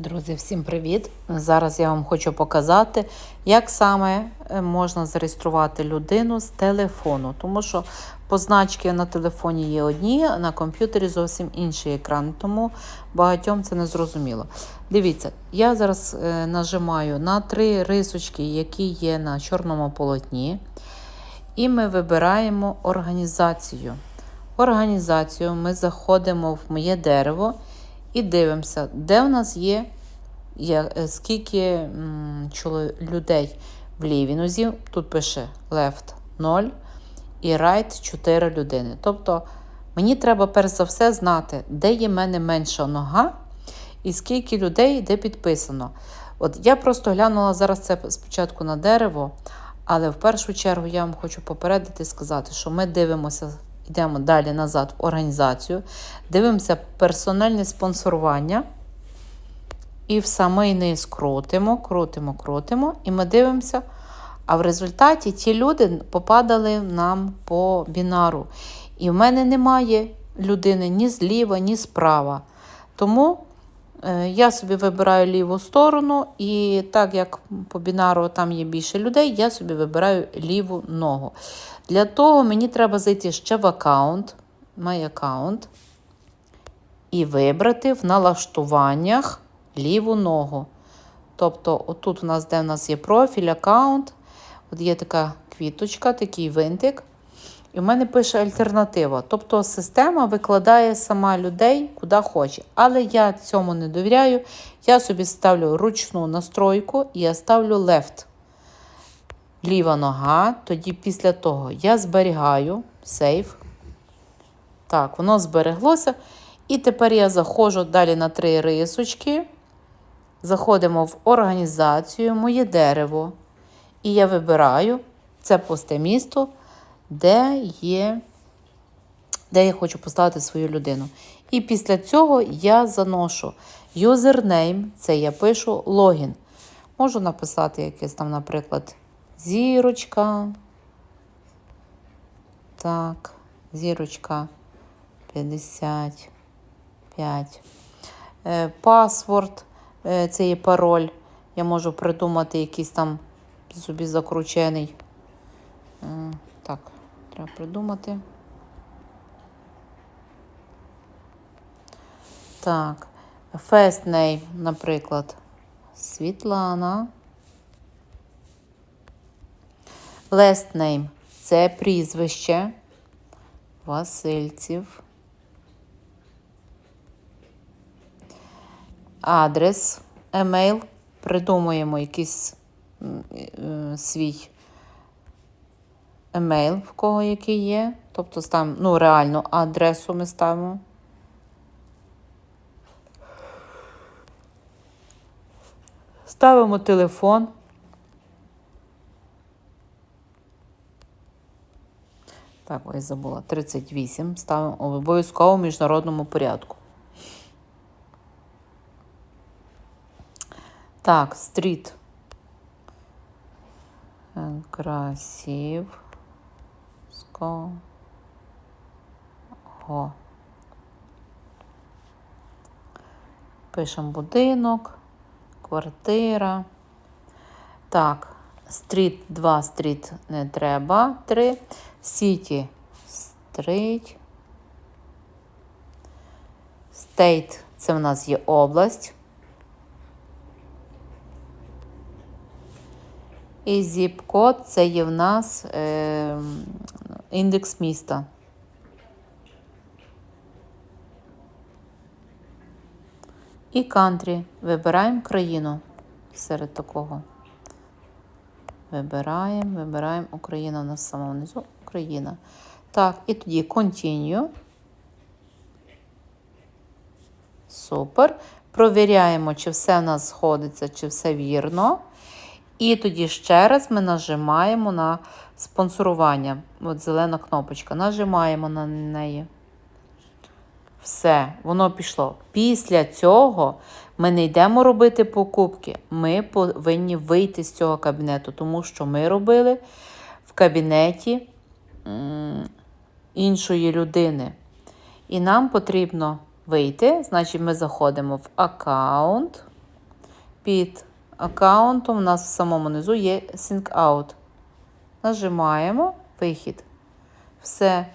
Друзі, всім привіт! Зараз я вам хочу показати, як саме е, можна зареєструвати людину з телефону. Тому що позначки на телефоні є одні, а на комп'ютері зовсім інший екран, тому багатьом це не зрозуміло. Дивіться, я зараз е, нажимаю на три рисочки, які є на чорному полотні, і ми вибираємо організацію. Організацію ми заходимо в моє дерево. І дивимося, де в нас є, е, скільки людей в лівій нозі. Тут пише left 0 і right 4 людини. Тобто мені треба перш за все знати, де є в мене менша нога і скільки людей де підписано. От Я просто глянула зараз це спочатку на дерево, але в першу чергу я вам хочу попередити і сказати, що ми дивимося. Йдемо далі назад в організацію, дивимося персональне спонсорування. І в самий низ крутимо, крутимо, крутимо, і ми дивимося. А в результаті ті люди попадали нам по бінару. І в мене немає людини ні зліва, ні справа. Тому я собі вибираю ліву сторону, і так як по бінару там є більше людей, я собі вибираю ліву ногу. Для того мені треба зайти ще в аккаунт, My аккаунт, і вибрати в налаштуваннях ліву ногу. Тобто, отут у нас, де в нас є профіль, аккаунт, от є така квіточка, такий винтик. І в мене пише альтернатива. Тобто система викладає сама людей куди хоче. Але я цьому не довіряю. Я собі ставлю ручну настройку і я ставлю left ліва нога. Тоді після того я зберігаю сейф. Так, воно збереглося. І тепер я заходжу далі на три рисочки. Заходимо в організацію, моє дерево. І я вибираю це пусте місто, де є, де я хочу поставити свою людину. І після цього я заношу юзернейм, це я пишу логін. Можу написати якесь там, наприклад, Зірочка. Так, зірочка 55. Е, Пасворд, е, це є пароль. Я можу придумати якийсь там собі закручений. Е, так, треба придумати. Так, first name, наприклад, Світлана. Last name – це прізвище Васильців. Адрес, емейл. Придумуємо якийсь е, свій емейл, в кого який є. Тобто ставимо, ну, реальну адресу ми ставимо. Ставимо телефон. Так, ось забула. 38. Ставимо в міжнародному порядку. Так, стріт. Красив. Ско. Го. Пишемо будинок, квартира. Так, стріт 2, стріт не треба. 3. Сіті стрит. Стейт це в нас є область. І зіп-код це є в нас е, індекс міста. І кантрі. Вибираємо країну серед такого. Вибираємо, вибираємо Україна на самому низу. Україна. Так, і тоді Continue. Супер. Провіряємо, чи все в нас сходиться, чи все вірно. І тоді ще раз ми нажимаємо на спонсорування. От зелена кнопочка. Нажимаємо на неї. Все, воно пішло. Після цього ми не йдемо робити покупки. Ми повинні вийти з цього кабінету, тому що ми робили в кабінеті іншої людини. І нам потрібно вийти. Значить, ми заходимо в аккаунт. під аккаунтом у нас в самому низу є Sync Out. Нажимаємо вихід. Все.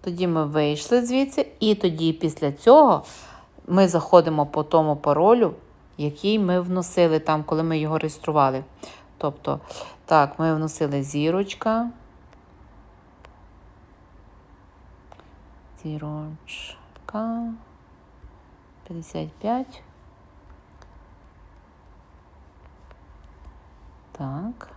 Тоді ми вийшли звідси, і тоді після цього ми заходимо по тому паролю, який ми вносили там, коли ми його реєстрували. Тобто, так, ми вносили зірочка. Зірочка. 55. Так.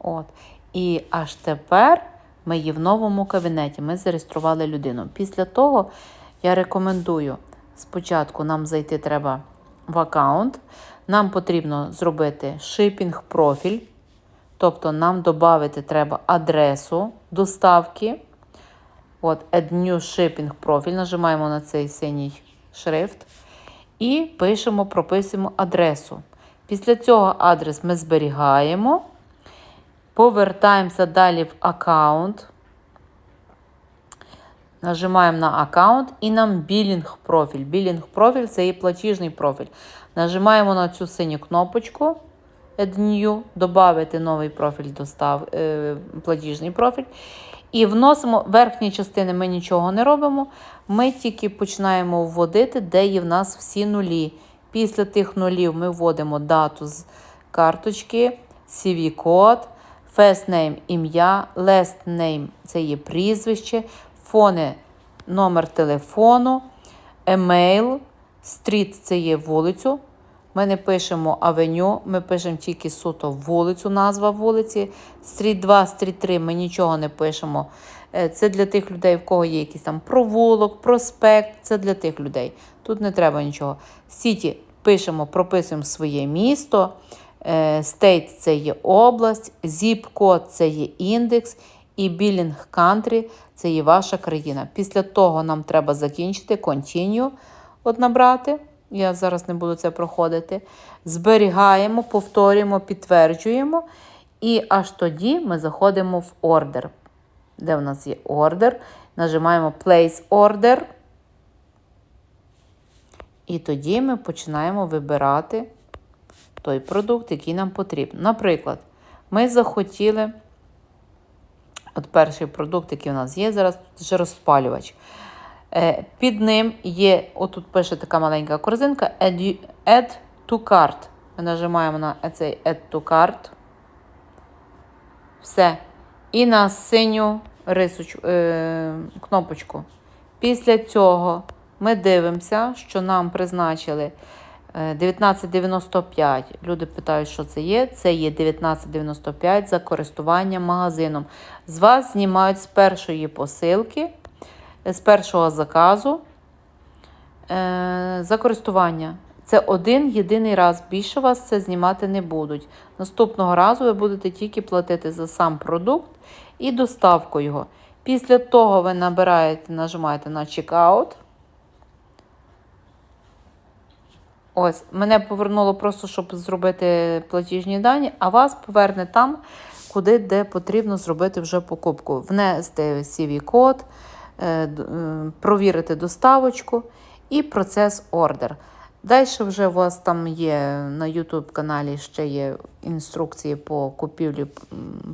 От. І аж тепер ми є в новому кабінеті. Ми зареєстрували людину. Після того я рекомендую спочатку нам зайти треба в аккаунт. Нам потрібно зробити шипінг профіль. Тобто нам додати треба адресу доставки. От, Add New Shipping профіль. Нажимаємо на цей синій шрифт. І пишемо, прописуємо адресу. Після цього адрес ми зберігаємо. Повертаємося далі в аккаунт. Нажимаємо на аккаунт і нам білінг профіль. Білінг профіль це і платіжний профіль. Нажимаємо на цю синю кнопочку Add New, додати новий профіль, достав, е, платіжний профіль. І вносимо верхні частини, ми нічого не робимо. Ми тільки починаємо вводити, де є в нас всі нулі. Після тих нулів ми вводимо дату з карточки, CV-код, first name – ім'я, last name – це є прізвище, фони – номер телефону, емейл, стріт – це є вулицю. Ми не пишемо авеню, ми пишемо тільки суто вулицю, назва вулиці. Стріт 2, стріт 3 ми нічого не пишемо. Е, Це для тих людей, в кого є якийсь там провулок, проспект. Це для тих людей. Тут не треба нічого. Сіті пишемо, прописуємо своє місто. Стейт це є область, зіп-код це є індекс, і білінг country це є ваша країна. Після того нам треба закінчити continue, от набрати. Я зараз не буду це проходити. Зберігаємо, повторюємо, підтверджуємо. І аж тоді ми заходимо в ордер. Де в нас є ордер? Нажимаємо Place Order. І тоді ми починаємо вибирати той продукт, який нам потрібен. Наприклад, ми захотіли. От перший продукт, який у нас є, зараз жироспалювач. Е, Під ним є, отут пише така маленька корзинка Add, to cart. Ми нажимаємо на цей Add to cart. Все. І на синю рисочку, е, кнопочку. Після цього ми дивимося, що нам призначили 1995. Люди питають, що це є. Це є 1995 за користування магазином. З вас знімають з першої посилки, е, з першого заказу е, за користування. Це один єдиний раз. Більше вас це знімати не будуть. Наступного разу ви будете тільки платити за сам продукт і доставку його. Після того ви набираєте, нажимаєте на Checkout. Ось, мене повернуло просто, щоб зробити платіжні дані, а вас поверне там, куди де потрібно зробити вже покупку. Внести CV-код, е, е, провірити доставочку і процес ордер. Далі вже у вас там є на YouTube каналі ще є інструкції по купівлі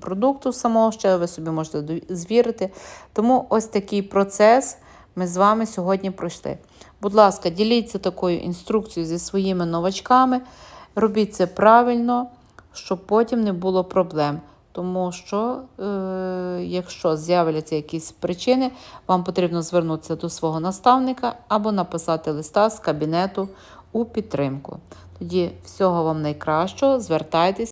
продукту самого, ще ви собі можете звірити. Тому ось такий процес ми з вами сьогодні пройшли. Будь ласка, діліться такою інструкцією зі своїми новачками, робіть це правильно, щоб потім не було проблем. Тому що, е, якщо з'являться якісь причини, вам потрібно звернутися до свого наставника або написати листа з кабінету у підтримку. Тоді всього вам найкращого, звертайтесь.